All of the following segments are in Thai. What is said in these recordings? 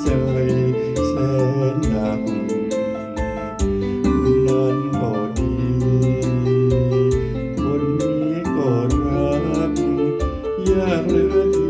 ใจแสนหนักคุนั้นก็ดีคนนี้ก็รักยากเหลือ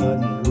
and